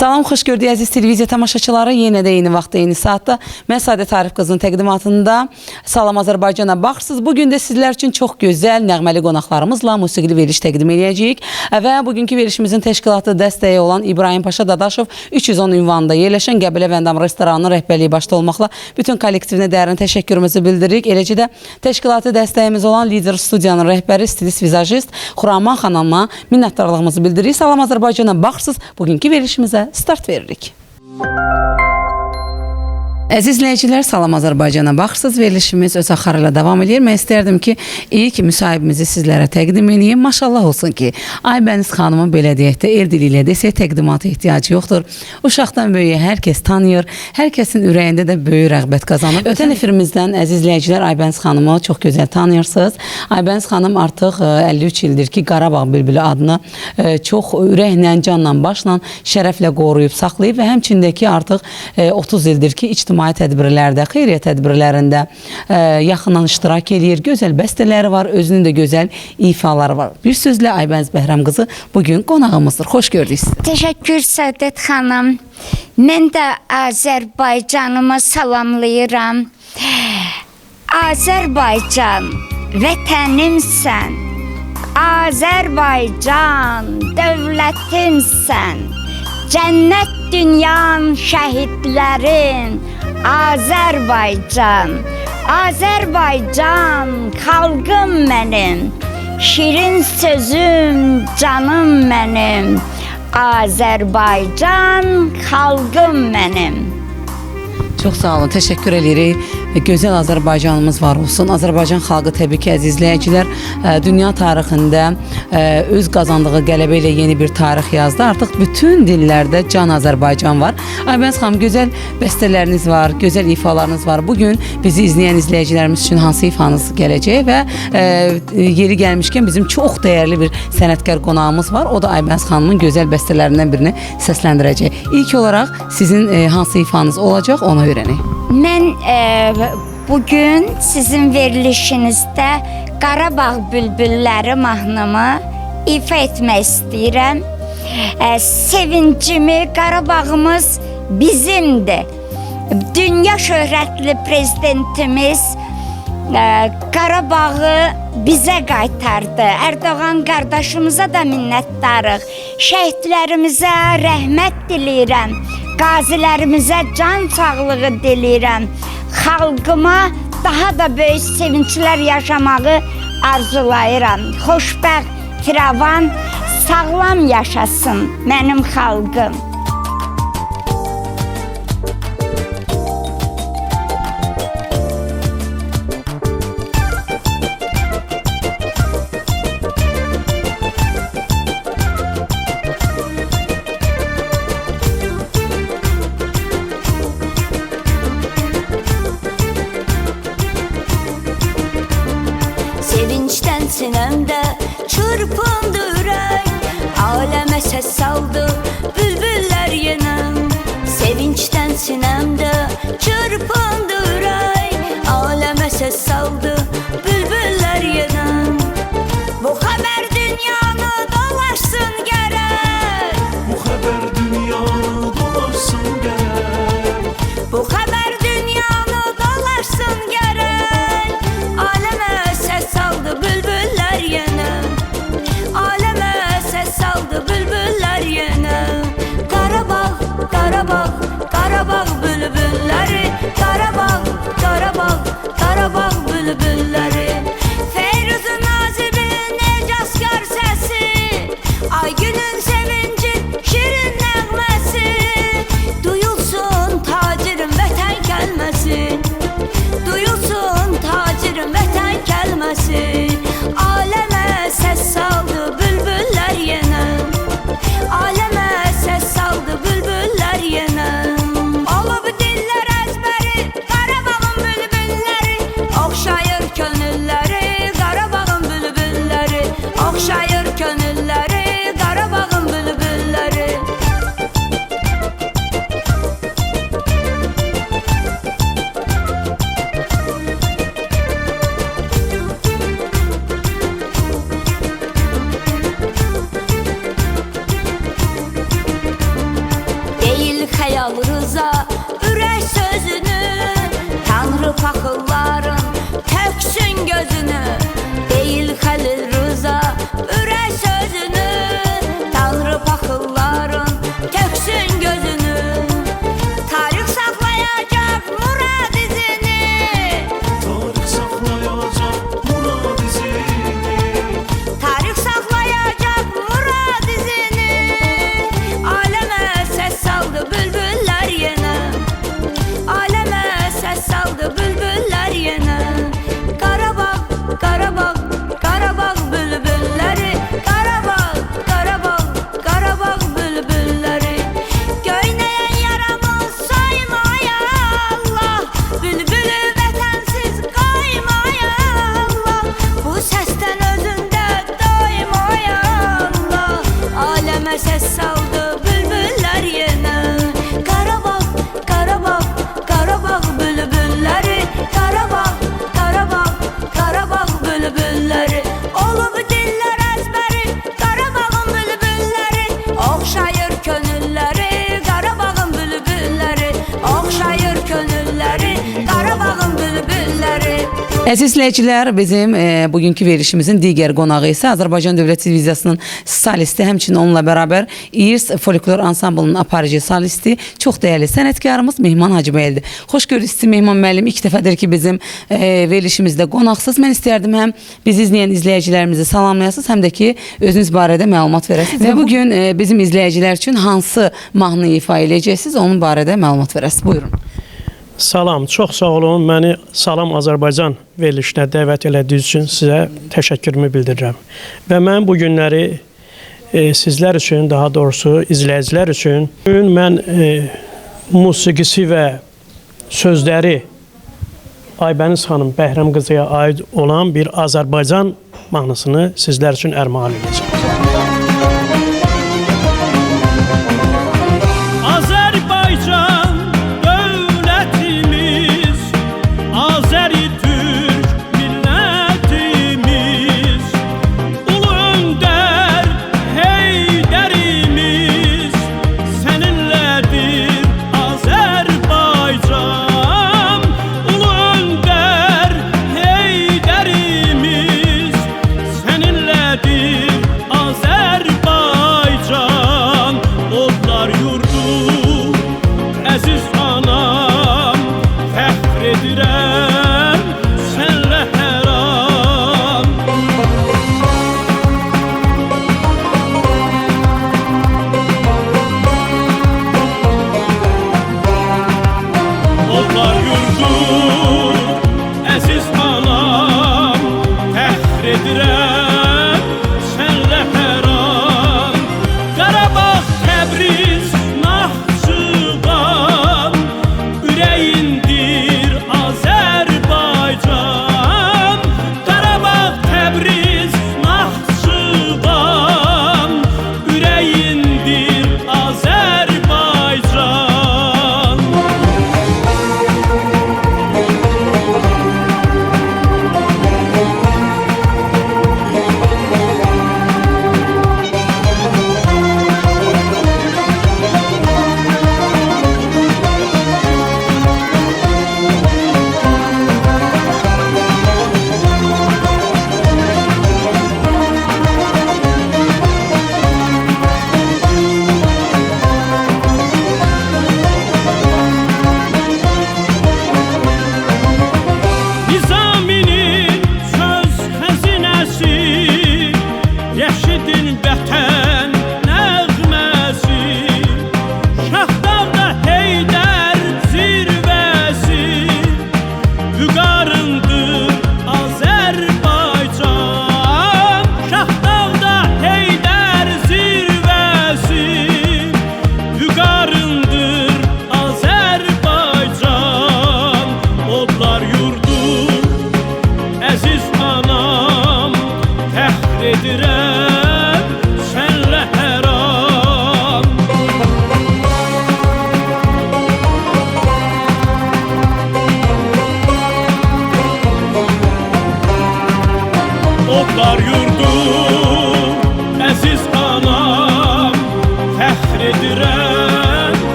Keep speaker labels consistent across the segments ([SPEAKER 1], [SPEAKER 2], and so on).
[SPEAKER 1] Salam, xoş gördük əziz televiziya tamaşaçıları. Yenə də eyni vaxtda, eyni saatda mən Saadət Arif qızının təqdimatında Salam Azərbaycana baxırsınız. Bu gün də sizlər üçün çox gözəl nəğməli qonaqlarımızla musiqili veriliş təqdim edəcəyik və bugünkü verilişimizin təşkilatı dəstəyi olan İbrahim Paşa Dadaşov 310 ünvanında yerləşən Qəbələ Vəndam restoranının rəhbərliyi başda olmaqla bütün kollektivinə dərin təşəkkürümüzü bildiririk. Eləcə də təşkilatı dəstəyimiz olan Lider Studiyanın rəhbəri, stilist, vizajist Xuraman xanıma minnətdarlığımızı bildiririk. Salam Azərbaycana baxırsınız. Bugünkü verilişimizə start veririk. Əziz izləyicilər, Salam Azərbaycana baxırsınız. Verilişimiz öz axarı ilə davam edir. Mən istərdim ki, ilk müsahibimizi sizlərə təqdim edeyim. Maşallah olsun ki, Aybəniz xanımın belə deyək də, el dili ilə desək təqdimata ehtiyacı yoxdur. Uşaqdan böyüyə hər kəs tanıyır. Hər kəsin ürəyində də böyük rəğbət qazanır. Ötən efirimizdən əziz izləyicilər Aybəniz xanımı çox gözəl tanıyırsınız. Aybəniz xanım artıq e, 53 ildir ki, Qarabağ bülbülü adını e, çox ürəklə, canla, başla şərəflə qoruyub saxlayıb və həmçindəki artıq e, 30 ildir ki, ictimai tədbirlərdə, xeyriyyə tədbirlərində e, yaxından iştirak edir. Gözəl bəstələri var, özünün də gözəl ifaları var. Bir sözlə Aybəniz Bəhram qızı bu gün qonağımızdır. Xoş gördük sizi.
[SPEAKER 2] Teşekkür Saadet Hanım. Mən də Azərbaycanımı salamlayıram. Azərbaycan, vətənimsən. Azərbaycan, dövlətimsən. Cənnət dünyan şəhidlərin. Azərbaycan, Azərbaycan, xalqım mənim. Şirin sözüm, canım mənim. Azərbaycan, xalqım mənim.
[SPEAKER 1] Çox sağ olun, təşəkkür edirik. Gözəl Azərbaycanımız var olsun. Azərbaycan xalqı təbii ki, əziz izləyicilər, ə, dünya tarixində ə, öz qazandığı qələbə ilə yeni bir tarix yazdı. Artıq bütün dillərdə can Azərbaycan var. Aybəniz xanım, gözəl bəstələriniz var, gözəl ifalarınız var. Bu gün bizi izləyən izləyicilərimiz üçün hansı ifanız gələcək və ə, yeri gəlmişkən bizim çox dəyərli bir sənətkar qonağımız var. O da Aybəniz xanımın gözəl bəstələrindən birini səsləndirəcək. İlk olaraq sizin hansı ifanız olacaq, onu öyrənək.
[SPEAKER 2] Mən e, bugün sizin verilişinizdə Qarabağ bülbülləri mahnımı ifa etmək istəyirəm. E, sevincimi Qarabağımız bizimdir. Dünya şöhrətli prezidentimiz e, Qarabağı bizə qaytardı. Erdoğan qardaşımıza da minnətdarıq. Şəhidlərimizə rəhmət diləyirəm. Qazilərimizə can sağlığı diləyirəm. Xalqıma daha da böyük sevinclər yaşamağı arzulayıram. Xoşbəxt, firavan, sağlam yaşasın mənim xalqım.
[SPEAKER 3] the beloved.
[SPEAKER 1] Əziz izləyicilər, bizim e, bugünkü verilişimizin digər qonağı isə Azərbaycan Dövlət Televiziyasının solisti, həmçinin onunla bərabər İrs Folklor Ansamblının aparıcı solisti, çox dəyərli sənətkarımız Mehman Hacıbəylidir. Xoş gördük sizi Mehman müəllim. İlk dəfədir ki, bizim e, verilişimizdə qonaqsız. Mən istərdim həm bizi izləyən izləyicilərimizi salamlayasınız, həm də ki, özünüz barədə məlumat verəsiniz. Və bu gün e, bizim izləyicilər üçün hansı mahnı ifa edəcəksiniz, onun barədə məlumat verəsiniz. Buyurun.
[SPEAKER 4] Salam, çox sağ olun. Məni Salam Azərbaycan verilişinə dəvət elədiyiniz üçün sizə təşəkkürümü bildirirəm. Və mən bu günləri e, sizlər üçün, daha doğrusu izləyicilər üçün bu gün mən e, musiqisi və sözləri Aybəniz xanım Bəhrəm qızıya aid olan bir Azərbaycan mahnısını sizlər üçün ərmağan edəcəm.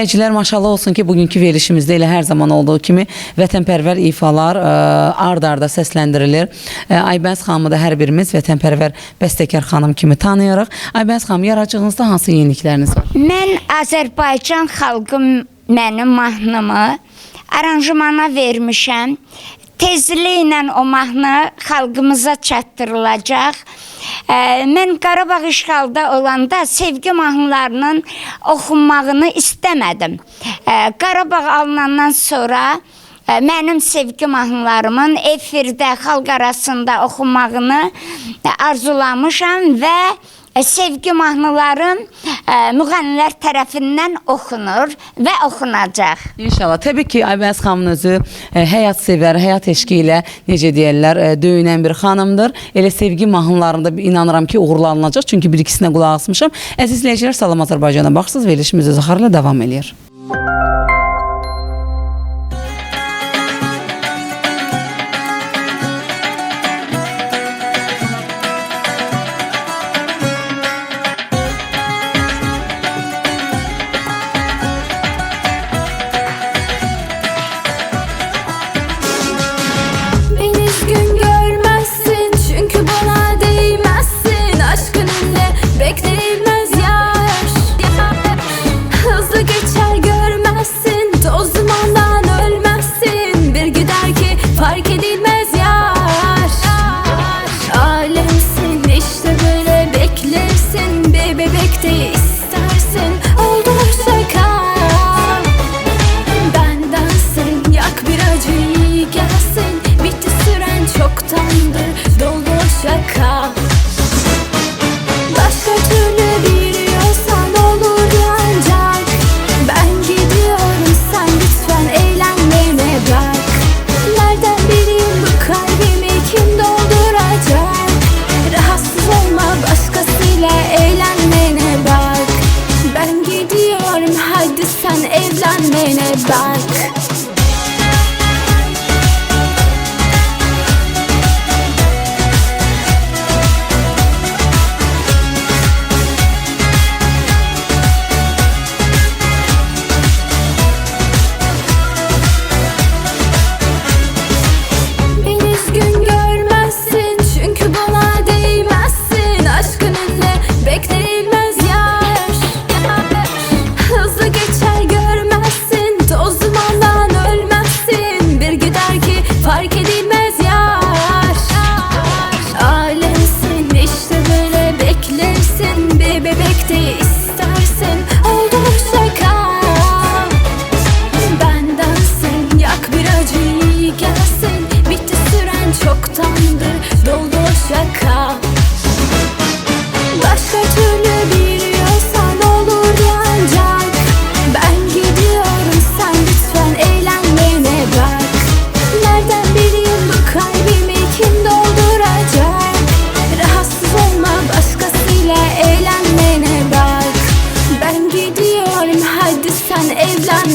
[SPEAKER 1] İzləyicilər, maşallah olsun ki, bugünkü verilişimizdə elə hər zaman olduğu kimi vətənpərvər ifalar ə, ard-arda səsləndirilir. Ə, Aybəniz xanımı da hər birimiz vətənpərvər bəstəkar xanım kimi tanıyırıq. Aybəniz xanım, yaradıcılığınızda hansı yenilikləriniz var?
[SPEAKER 2] Mən Azərbaycan xalqı mənim mahnımı aranjmana vermişəm. Tezliklə o mahnı xalqımıza çatdırılacaq. Ə, Mən Qarabağ işğalda olanda sevgi mahnılarının oxunmağını istəmədim. Ə, Qarabağ alınandan sonra ə, mənim sevgi mahnılarımın efirdə, xalq arasında oxunmağını arzulamışam və sevgi mahnılarım ə, müğənnilər tərəfindən oxunur və oxunacaq.
[SPEAKER 1] İnşallah. Təbii ki, Aybəniz xanımın özü ə, həyat sevər, həyat eşqi ilə necə deyirlər, ə, döyünən bir xanımdır. Elə sevgi mahnılarında inanıram ki, uğurlanacaq. Çünki bir ikisinə qulaq asmışam. Əziz izləyicilər, Salam Azərbaycana baxırsınız. Verilişimiz öz axarıyla davam eləyir.
[SPEAKER 5] Beni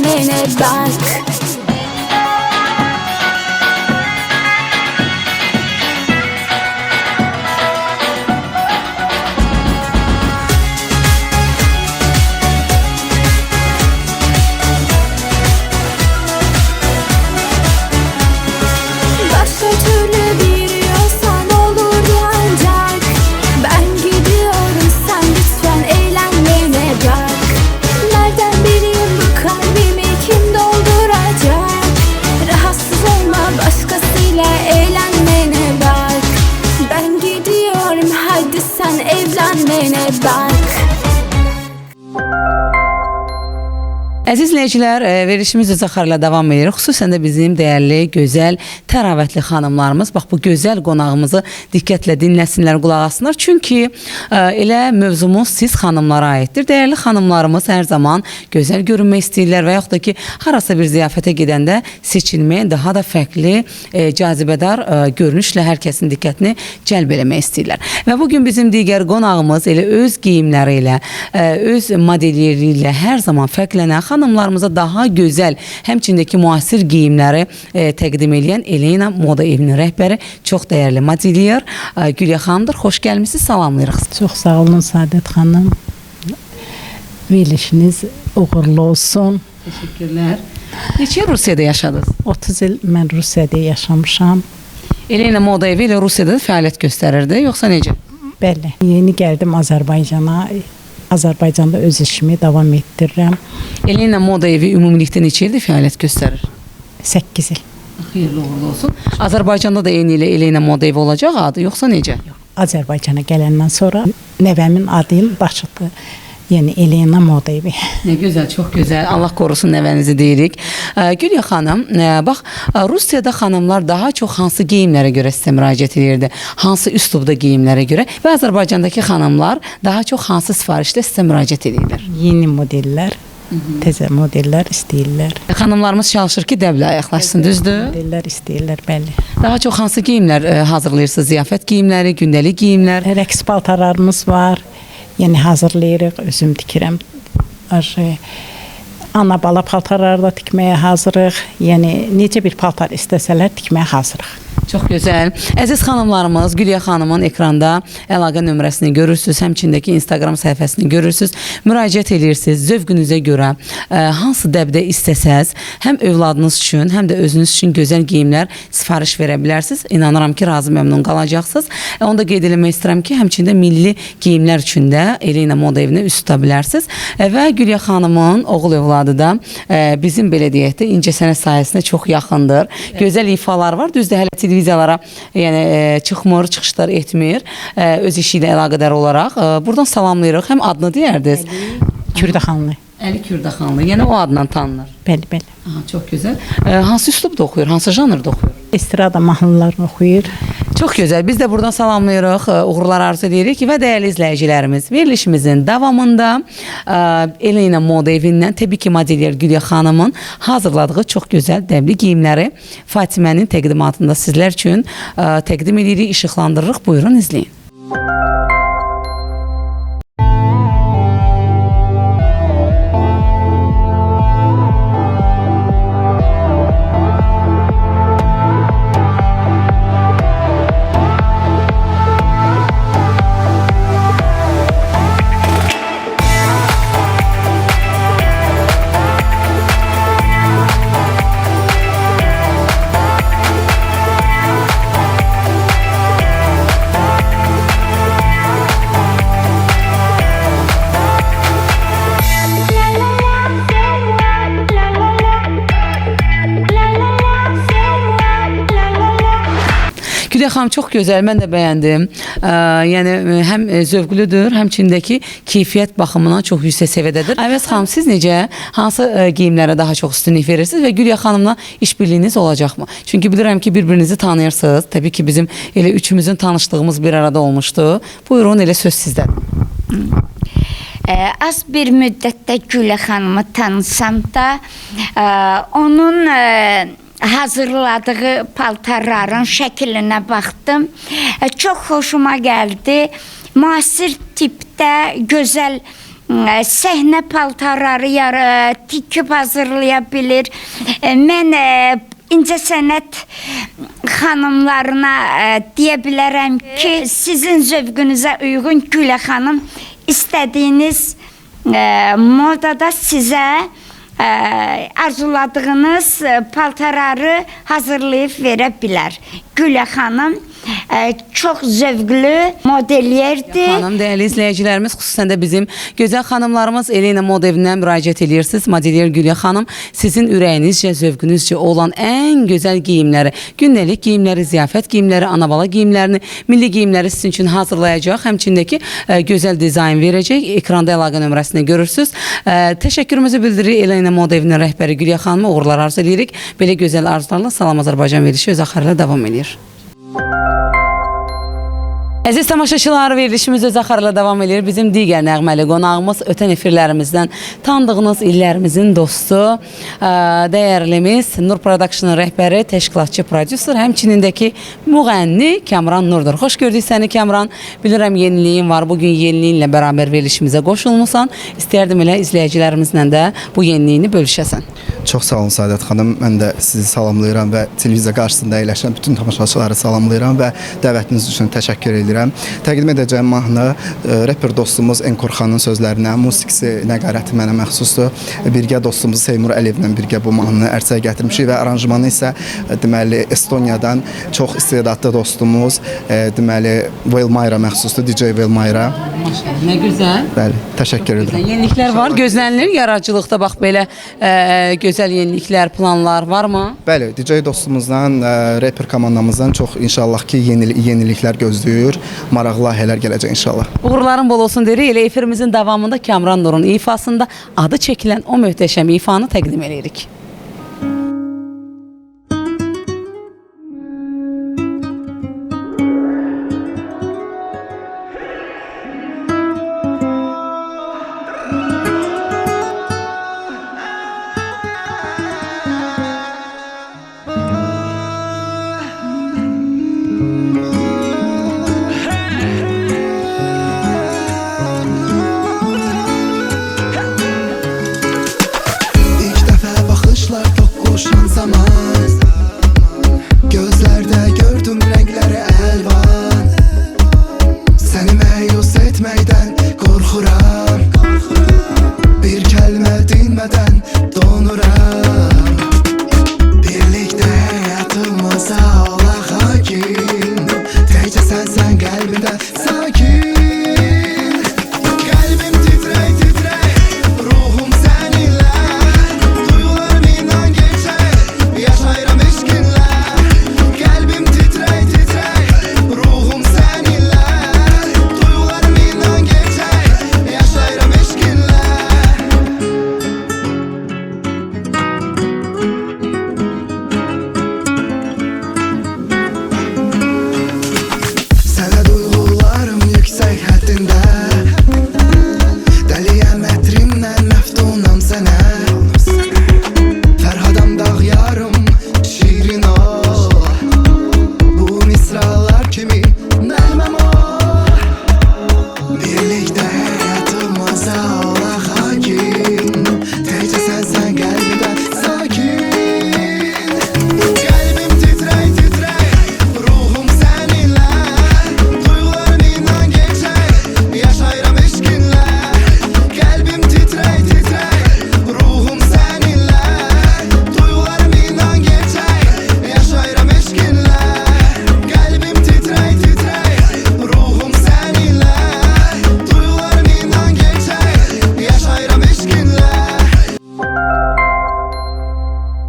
[SPEAKER 5] minute back.
[SPEAKER 1] Əziz izləyicilər, e, verilişimiz öz axarıyla davam edir. Xüsusən də bizim dəyərli, gözəl, təravətli xanımlarımız bax bu gözəl qonağımızı diqqətlə dinləsinlər, qulaq assınlar. Çünki e, elə mövzumuz siz xanımlara aiddir. Dəyərli xanımlarımız hər zaman gözəl görünmək istəyirlər və yaxud da ki, harasa bir ziyafətə gedəndə seçilməyə daha da fərqli, e, cazibədar görünüşlə hər kəsin diqqətini cəlb eləmək istəyirlər. Və bu bizim digər qonağımız elə öz geyimləri ilə, öz modelyeri ilə hər zaman fərqlənən xanımlarımıza daha gözəl, həmçindəki müasir geyimləri e, təqdim edən Elena Moda evinin rəhbəri, çox dəyərli modelyer e, Gülya xanımdır. Xoş gəlmisiniz, salamlayırıq.
[SPEAKER 6] Çox sağ olun Saadət xanım. Verilişiniz uğurlu olsun.
[SPEAKER 1] Teşekkürler. Neçə Rusiyada yaşadınız?
[SPEAKER 6] 30 il mən Rusiyada yaşamışam.
[SPEAKER 1] Elena Modayev ilə Rusiyada fəaliyyət göstərirdi, yoxsa necə?
[SPEAKER 6] Bəli. Yeni gəldim Azərbaycana. Azərbaycanda öz işimi davam etdirirəm.
[SPEAKER 1] Elena Modayev ümumilikdə neçə ildir fəaliyyət göstərir?
[SPEAKER 6] 8 il.
[SPEAKER 1] Xeyirli uğurlu olsun. Azərbaycanda da eyni ilə Elena Modayev olacaq adı, yoxsa necə?
[SPEAKER 6] Azərbaycana gələndən sonra nəvəmin adı daşıdı. Yəni Elena Modayevi.
[SPEAKER 1] Nə gözəl, çox gözəl. Allah qorusun nəvənizi deyirik. Gülya xanım, ə, bax ə, Rusiyada xanımlar daha çox hansı geyimlərə görə sizə müraciət edirdi? Hansı üslubda geyimlərə görə və Azərbaycandakı xanımlar daha çox hansı sifarişlə sizə müraciət edirlər?
[SPEAKER 6] Yeni modellər, təzə modellər istəyirlər.
[SPEAKER 1] Xanımlarımız çalışır ki, dəblə ayaqlaşsın, düzdür?
[SPEAKER 6] Modellər istəyirlər, bəli.
[SPEAKER 1] Daha çox hansı geyimlər hazırlayırsınız? Ziyafət geyimləri, gündəlik geyimlər?
[SPEAKER 6] Rəqs paltarlarımız var. Yəni hazırlayırıq, özüm tikirəm. Ar- Ana bala paltarları da tikməyə hazırıq. Yəni necə bir paltar istəsələr tikməyə hazırıq.
[SPEAKER 1] Çox gözəl. Əziz xanımlarımız, Gülya xanımın ekranda əlaqə nömrəsini görürsüz, həmçindəki Instagram səhifəsini görürsüz. Müraciət edirsiniz zövqünüzə görə ə, hansı dəbdə istəsəz, həm övladınız üçün, həm də özünüz üçün gözəl geyimlər sifariş verə bilərsiniz. İnanıram ki, razı məmnun qalacaqsınız. E, Onu da qeyd etmək istəyirəm ki, həmçində milli geyimlər üçün də Elena Moda evinə üst tuta bilərsiniz. E, Və Gülya xanımın oğul övladı da e, bizim belə deyək də incəsənət sahəsinə çox yaxındır. Gözəl ifalar var. Düzdür, hələ televiziyalara yəni e, çıxmır, çıxışlar etmir. E, öz işi ilə əlaqədar olaraq e, buradan salamlayırıq. Həm adını deyərdiniz.
[SPEAKER 6] Kürdaxanlı.
[SPEAKER 1] Əli Kürdaxanlı. Yəni o adla tanınır.
[SPEAKER 6] Bəli, bəli.
[SPEAKER 1] Aha, çox gözəl. Hansı üslubda oxuyur? Hansı janrda oxuyur?
[SPEAKER 6] Estrada mahnılarını oxuyur.
[SPEAKER 1] Çox gözəl. Biz də buradan salamlayırıq, ə, uğurlar arzu edirik və dəyərli izləyicilərimiz, verilişimizin davamında ə, Elena Moda evindən təbii ki, modelyer Gülya xanımın hazırladığı çox gözəl dəbli geyimləri Fatimənin təqdimatında sizlər üçün ə, təqdim edirik, işıqlandırırıq. Buyurun izləyin. Xanım çox gözəl, mən də bəyəndim. Ə, yəni həm ə, zövqlüdür, həmçindəki keyfiyyət baxımından çox yüksək səviyyədədir. Əvəz xanım, siz necə hansı ə, geyimlərə daha çox üstünlük verirsiniz və Gülya xanımla işbirliyiniz olacaqmı? Çünki bilirəm ki, bir-birinizi tanıyırsınız. Təbii ki, bizim elə üçümüzün tanışdığımız bir arada olmuşdu. Buyurun, elə söz sizdədir.
[SPEAKER 2] Ə, az bir müddətdə Gülə xanımı tanısam da, ə, onun ə, hazırladığı paltarların şəklinə baxdım. Ə, çox xoşuma gəldi. Müasir tipdə gözəl ə, səhnə paltarları yara tikib hazırlaya bilir. Mən ə, incəsənət xanımlarına deyə bilərəm ki, sizin zövqünüzə uyğun Gülə xanım istədiyiniz modada sizə arzuladığınız ə, paltarları hazırlayıb verə bilər. Gülə xanım ə, çox zövqlü modelyerdir.
[SPEAKER 1] Xanım, dəyərli izləyicilərimiz, xüsusən də bizim gözəl xanımlarımız Elena Moda evindən müraciət edirsiniz. Modelyer Gülya xanım sizin ürəyinizcə, zövqünüzcə olan ən gözəl geyimləri, gündəlik geyimləri, ziyafət geyimləri, anabala geyimlərini, milli geyimləri sizin üçün hazırlayacaq. Həmçindəki ə, gözəl dizayn verəcək. Ekranda əlaqə nömrəsini görürsüz. Ə, təşəkkürümüzü bildiririk Elena Moda evinin rəhbəri Gülya xanıma. Uğurlar arzu edirik. Belə gözəl arzularla Salam Azərbaycan verilişi öz axarıyla davam edir. Əziz tamaşaçılar, verilişimiz öz axarıyla davam edir. Bizim digər nəğməli qonağımız ötən efirlərimizdən tanıdığınız illərimizin dostu, dəyərlimiz Nur Production-ın rəhbəri, təşkilatçı prodüser, həmçinindəki müğənni Kəmran Nurdur. Xoş gördük səni Kəmran. Bilirəm yeniliyin var. Bu gün yeniliyinlə bərabər verilişimizə qoşulmusan. İstərdim elə izləyicilərimizlə də bu yeniliyini bölüşəsən.
[SPEAKER 7] Çox sağ olun Saadət xanım. Mən də sizi salamlayıram və televiziya qarşısında əyləşən bütün tamaşaçıları salamlayıram və dəvətiniz üçün təşəkkür edirəm. Edirəm. Təqdim edəcəyim mahnı e, rapper dostumuz Enkor xanın sözlərinə, musiqisi, nəqarəti mənə məxsusdur. Birgə dostumuz Seymur Əliyevlə birgə bu mahnını ərsəyə gətirmişik və aranjmanı isə e, deməli Estoniyadan çox istedadlı dostumuz, e, deməli Velmayra məxsusdur, DJ Velmayra.
[SPEAKER 1] Nə gözəl.
[SPEAKER 7] Bəli, təşəkkür edirəm.
[SPEAKER 1] Yeniliklər var, gözlənilir yaradıcılıqda bax belə e, gözəl yeniliklər, planlar varmı?
[SPEAKER 7] Bəli, DJ dostumuzdan, ə, rapper komandamızdan çox inşallah ki, yeni yeniliklər gözləyir. Maraqlı layihələr gələcək inşallah.
[SPEAKER 1] Uğurların bol olsun deyirik. Elə efirimizin davamında Kamran Nurun ifasında adı çəkilən o möhtəşəm ifanı təqdim edirik.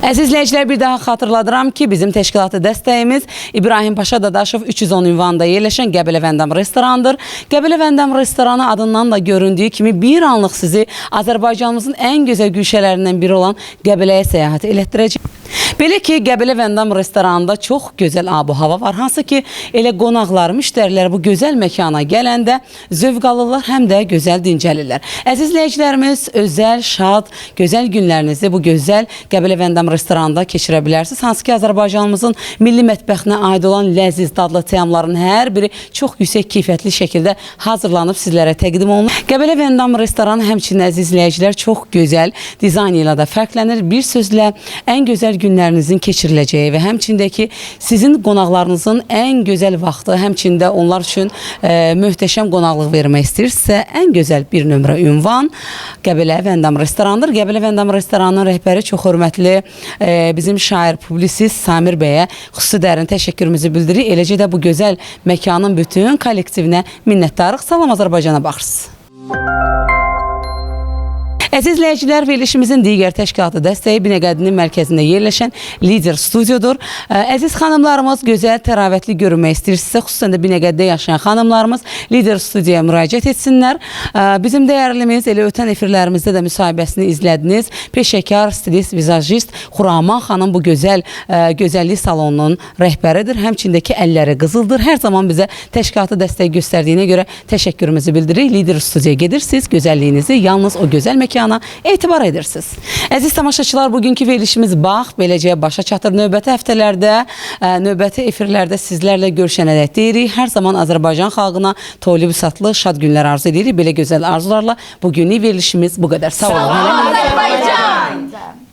[SPEAKER 1] Əziz izləyicilər, bir daha xatırladıram ki, bizim təşkilatı dəstəyimiz İbrahim Paşa Dadaşov 310 ünvanında yerləşən Qəbələ Vəndam restorandır. Qəbələ Vəndam restoranı adından da göründüyü kimi bir anlıq sizi Azərbaycanımızın ən gözəl güşələrindən biri olan Qəbələyə səyahət elətdirəcək. Belə ki, Qəbələ Vəndam restoranında çox gözəl abu-hava var. Hansı ki, elə qonaqlar, müştərilər bu gözəl məkana gələndə zövq alırlar, həm də gözəl dincəlirlər. Əziz izləyicilərimiz, özəl, şad, gözəl günlərinizi bu gözəl Qəbələ Vəndam restoranında keçirə bilərsiniz. Hansı ki, Azərbaycanımızın milli mətbəxinə aid olan ləziz dadlı təamların hər biri çox yüksək keyfiyyətli şəkildə hazırlanıb sizlərə təqdim olunur. Qəbələ Vəndam restoranı həmçinin əziz izləyicilər çox gözəl dizayn ilə də fərqlənir. Bir sözlə ən gözəl günlərinizin keçiriləcəyi və həmçində ki, sizin qonaqlarınızın ən gözəl vaxtı, həmçində onlar üçün e, möhtəşəm qonaqlıq vermək istəyirsə, ən gözəl bir nömrə ünvan Qəbələ Vəndam restoranıdır. Qəbələ Vəndam restoranının rəhbəri çox hörmətli e, bizim şair, publisist Samir bəyə xüsusi dərin təşəkkürümüzü bildiririk. Eləcə də bu gözəl məkanın bütün kollektivinə minnətdarıq. Salam Azərbaycana baxırsınız. Əziz izləyicilər, verilişimizin digər təşkilatı dəstəyi Binəqədinin mərkəzində yerləşən Lider Studiodur. Ə, Əziz xanımlarımız gözəl, təravətli görünmək istəyirsinizsə, xüsusən də Binəqədidə yaşayan xanımlarımız Lider Studiyaya müraciət etsinlər. Ə, Bizim dəyərlimiz elə ötən efirlərimizdə də müsahibəsini izlədiniz. Peşəkar, stilist, vizajist Xuraman xanım bu gözəl ə, gözəllik salonunun rəhbəridir. Həmçindəki əlləri qızıldır. Hər zaman bizə təşkilatı dəstək göstərdiyinə görə təşəkkürümüzü bildiririk. Lider Studiyaya gedirsiniz, gözəlliyinizi yalnız o gözəl məkana etibar edirsiniz. Əziz tamaşaçılar, bugünkü verilişimiz bax beləcə başa çatır. Növbəti həftələrdə, ə, növbəti efirlərdə sizlərlə görüşənədək deyirik. Hər zaman Azərbaycan xalqına toylu büsatlı şad günlər arzu edirik. Belə gözəl arzularla bugünlük verilişimiz bu qədər. Sağ olun. Sağ olun.
[SPEAKER 2] Azərbaycan!